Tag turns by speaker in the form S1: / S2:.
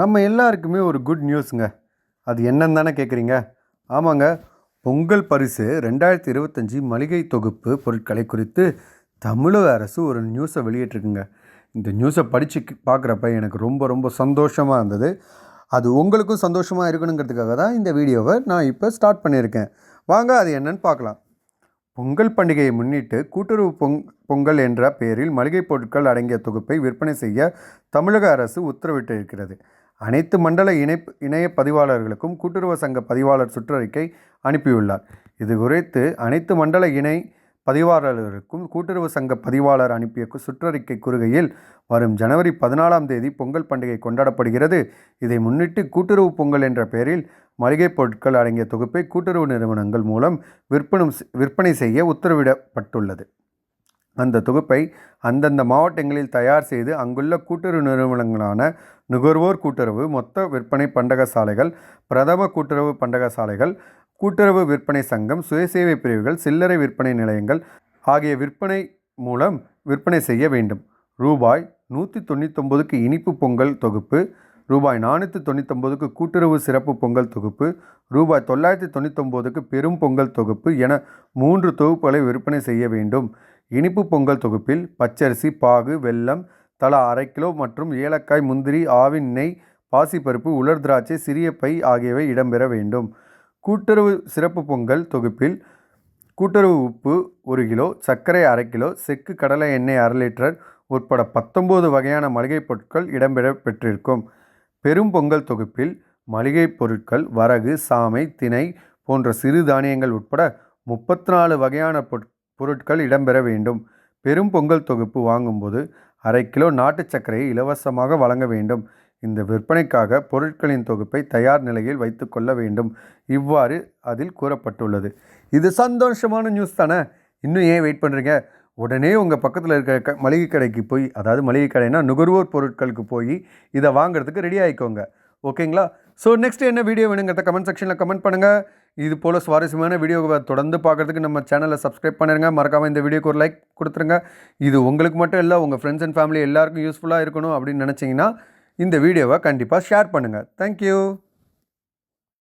S1: நம்ம எல்லாருக்குமே ஒரு குட் நியூஸுங்க அது என்னன்னு தானே கேட்குறீங்க ஆமாங்க. பொங்கல் பரிசு ரெண்டாயிரத்தி இருபத்தஞ்சி மளிகை தொகுப்பு பொருட்களை குறித்து தமிழக அரசு ஒரு நியூஸை வெளியிட்டிருக்குங்க. இந்த நியூஸை படித்து பார்க்குறப்ப எனக்கு ரொம்ப ரொம்ப சந்தோஷமாக இருந்தது. அது உங்களுக்கும் சந்தோஷமாக இருக்கணுங்கிறதுக்காக தான் இந்த வீடியோவை நான் இப்போ ஸ்டார்ட் பண்ணியிருக்கேன். வாங்க அது என்னன்னு பார்க்கலாம் பொங்கல் பண்டிகையை முன்னிட்டு கூட்டுறவு பொங் பொங்கல் என்ற பெயரில் மளிகை பொருட்கள் அடங்கிய தொகுப்பை விற்பனை செய்ய தமிழக அரசு உத்தரவிட்டிருக்கிறது. அனைத்து மண்டல இணைப்பு இணைய பதிவாளர்களுக்கும் கூட்டுறவு சங்க பதிவாளர் சுற்றறிக்கை அனுப்பியுள்ளார். இது குறித்து அனைத்து மண்டல இணை பதிவாளர்களுக்கும் கூட்டுறவு சங்க பதிவாளர் அனுப்பிய சுற்றறிக்கை கூறுகையில் வரும் ஜனவரி பதினாலாம் தேதி பொங்கல் பண்டிகை கொண்டாடப்படுகிறது. இதை முன்னிட்டு கூட்டுறவு பொங்கல் என்ற பெயரில் மளிகைப் பொருட்கள் அடங்கிய தொகுப்பை கூட்டுறவு நிறுவனங்கள் மூலம் விற்பனம் விற்பனை செய்ய உத்தரவிடப்பட்டுள்ளது. அந்த தொகுப்பை அந்தந்த மாவட்டங்களில் தயார் செய்து அங்குள்ள கூட்டுறவு நிறுவனங்களான நுகர்வோர் கூட்டுறவு மொத்த விற்பனை பண்டக சாலைகள் பிரதம கூட்டுறவு பண்டக சாலைகள் கூட்டுறவு விற்பனை சங்கம் சுயசேவை பிரிவுகள் சில்லறை விற்பனை நிலையங்கள் ஆகிய விற்பனை மூலம் விற்பனை செய்ய வேண்டும். ரூபாய் நூற்றி தொண்ணூத்தொம்பதுக்கு இனிப்பு பொங்கல் தொகுப்பு ரூபாய் நானூற்றி தொண்ணூத்தொம்பதுக்கு கூட்டுறவு சிறப்பு பொங்கல் தொகுப்பு ரூபாய் தொள்ளாயிரத்தி தொண்ணூத்தொம்பதுக்கு பெரும் பொங்கல் தொகுப்பு என மூன்று தொகுப்புகளை விற்பனை செய்ய வேண்டும். இனிப்பு பொங்கல் தொகுப்பில் பச்சரிசி பாகு வெல்லம் தலா அரை கிலோ மற்றும் ஏலக்காய் முந்திரி ஆவின் நெய் பாசிப்பருப்பு உலர் திராட்சை சிறிய பை ஆகியவை இடம்பெற வேண்டும். கூட்டுறவு சிறப்பு பொங்கல் தொகுப்பில் கூட்டுறவு உப்பு ஒரு கிலோ சர்க்கரை அரை கிலோ செக்கு கடலை எண்ணெய் அரை லிட்டர் உட்பட பத்தொம்போது வகையான மளிகைப் பொருட்கள் இடம்பெற பெற்றிருக்கும். பெரும் பொங்கல் தொகுப்பில் மளிகைப் பொருட்கள் வரகு சாமை திணை போன்ற சிறு தானியங்கள் உட்பட முப்பத்தி நாலு வகையான பொருட்கள் பொருட்கள் இடம்பெற வேண்டும். பெரும் பொங்கல் தொகுப்பு வாங்கும்போது அரை கிலோ நாட்டு சர்க்கரையை இலவசமாக வழங்க வேண்டும். இந்த விற்பனைக்காக பொருட்களின் தொகுப்பை தயார் நிலையில் வைத்துக்கொள்ள வேண்டும். இவ்வாறு அதில் கூறப்பட்டுள்ளது. இது சந்தோஷமான நியூஸ் தானே? இன்னும் ஏன் வெயிட் பண்ணுறீங்க உடனே உங்கள் பக்கத்தில் இருக்கிற க மளிகை கடைக்கு போய் அதாவது மளிகை கடைனா நுகர்வோர் பொருட்களுக்கு போய் இதை வாங்குறதுக்கு ரெடி ஆகிக்கோங்க ஓகேங்களா ஸோ நெக்ஸ்ட் என்ன வீடியோ வேணுங்கிறத கமெண்ட் செக்ஷனில் கமெண்ட் பண்ணுங்கள் இது போல் சுவாரஸ்யமான வீடியோவை தொடர்ந்து பார்க்குறதுக்கு நம்ம சேனலை சப்ஸ்கிரைப் பண்ணிடுங்க மறக்காமல் இந்த வீடியோக்கு ஒரு லைக் கொடுத்துருங்க. இது உங்களுக்கு மட்டும் இல்லை உங்கள் ஃப்ரெண்ட்ஸ் அண்ட் ஃபேமிலி எல்லாருக்கும் யூஸ்ஃபுல்லாக இருக்கணும் அப்படின்னு நினச்சிங்கன்னா இந்த வீடியோவை கண்டிப்பாக ஷேர் பண்ணுங்கள் தேங்க்யூ